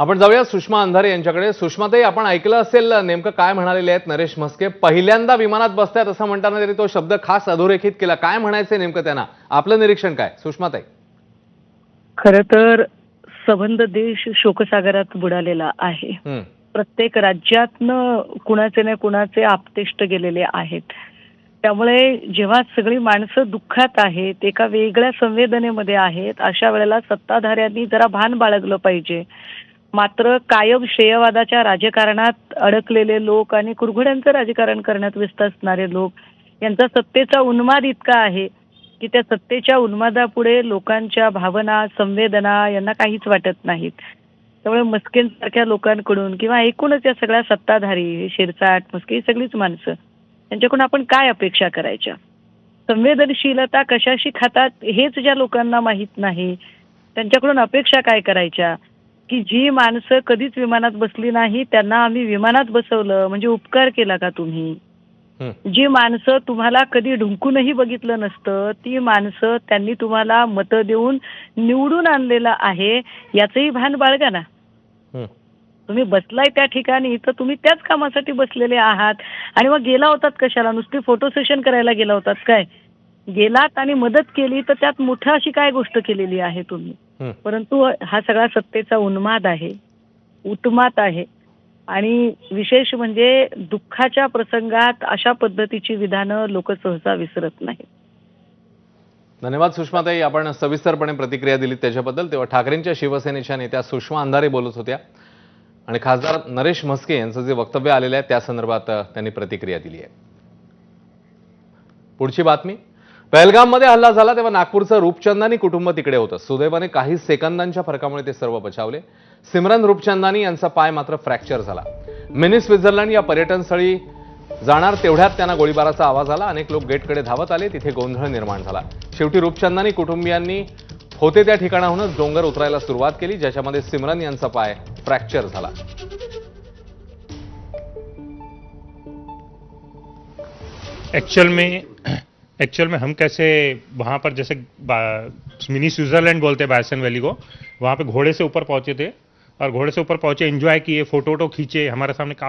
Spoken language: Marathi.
आपण जाऊया सुषमा अंधारे यांच्याकडे. सुषमाताई आपण ऐकलं असेल नेमकं काय म्हणालेले आहेत नरेश म्हस्के? पहिल्यांदा विमानात बसतायत असं म्हणताना तरी तो शब्द खास अधोरेखित केला. काय म्हणायचंय नेमकं त्यांना? आपलं निरीक्षण काय? सुषमाताई. खर तर सबंध देश शोकसागरात बुडालेला आहे. प्रत्येक राज्यातनं कुणाचे ना कुणाचे आपतेष्ट गेलेले आहेत. त्यामुळे जेव्हा सगळी माणसं दुःखात आहेत एका वेगळ्या संवेदनेमध्ये आहेत अशा वेळेला सत्ताधाऱ्यांनी जरा भान बाळगलं पाहिजे. मात्र कायम श्रेयवादाच्या राजकारणात अडकलेले लोक आणि कुरघुड्यांचं राजकारण करण्यात व्यस्त असणारे लोक यांचा सत्तेचा उन्माद इतका आहे की त्या सत्तेच्या उन्मादापुढे लोकांच्या भावना संवेदना यांना काहीच वाटत नाहीत. त्यामुळे मस्केंसारख्या लोकांकडून किंवा एकूणच या सगळ्या सत्ताधारी शिरसाट मस्के ही सगळीच माणसं त्यांच्याकडून आपण काय अपेक्षा करायच्या? संवेदनशीलता कशाशी खातात हेच ज्या लोकांना माहीत नाही त्यांच्याकडून अपेक्षा काय करायच्या? की जी माणसं कधीच विमानात बसली नाही त्यांना आम्ही विमानात बसवलं. म्हणजे उपकार केला का तुम्ही. जी माणसं तुम्हाला कधी ढुंकूनही बघितलं नसतं ती माणसं त्यांनी तुम्हाला मतं देऊन निवडून आणलेलं आहे याचंही भान बाळगा ना. तुम्ही बसलाय त्या ठिकाणी तर तुम्ही त्याच कामासाठी बसलेले आहात. आणि मग गेला होतात कशाला? नुसती फोटो सेशन करायला गेला होतात काय? गेलात आणि मदत केली तर त्यात मोठं अशी काय गोष्ट केलेली आहे तुम्ही. परंतु हा सगळा सत्तेचा उन्माद आहे उत्मात आहे. आणि विशेष म्हणजे दुःखाच्या प्रसंगात अशा पद्धतीची विधानं लोक सहसा विसरत नाहीत. धन्यवाद सुषमाताई. आपण सविस्तरपणे प्रतिक्रिया दिलीत त्याच्याबद्दल. तेव्हा ठाकरेंच्या शिवसेनेच्या नेत्या सुषमा अंधारे बोलत होत्या. आणि खासदार नरेश म्हस्के यांचं जे वक्तव्य आलेलं आहे त्या संदर्भात त्यांनी प्रतिक्रिया दिली आहे. पुढची बातमी. पहलगाममध्ये हल्ला झाला तेव्हा नागपूरचं रूपचंदानी कुटुंब तिकडे होतं. सुदैवाने काही सेकंदांच्या फरकामुळे ते सर्व बचावले. सिमरन रूपचंदानी यांचा पाय मात्र फ्रॅक्चर झाला. मिनी स्वित्झर्लंड या पर्यटनस्थळी जाणार तेवढ्यात त्यांना गोळीबाराचा आवाज आला. अनेक लोक गेटकडे धावत आले. तिथे गोंधळ निर्माण झाला. शेवटी रूपचंदानी कुटुंबियांनी होते त्या ठिकाणाहूनच डोंगर उतरायला सुरुवात केली ज्याच्यामध्ये सिमरन यांचा पाय फ्रॅक्चर झाला. एक्चुअल में एक्चुअल में हम कैसे वहाँ पर जैसे मिनी स्विट्जरलैंड बोलते हैं बायसन वैली को, वहाँ पे घोड़े से ऊपर पहुँचे थे और घोड़े से ऊपर पहुँचे एंजॉय किए फ़ोटो वोटो खींचे, हमारे सामने काफ़ी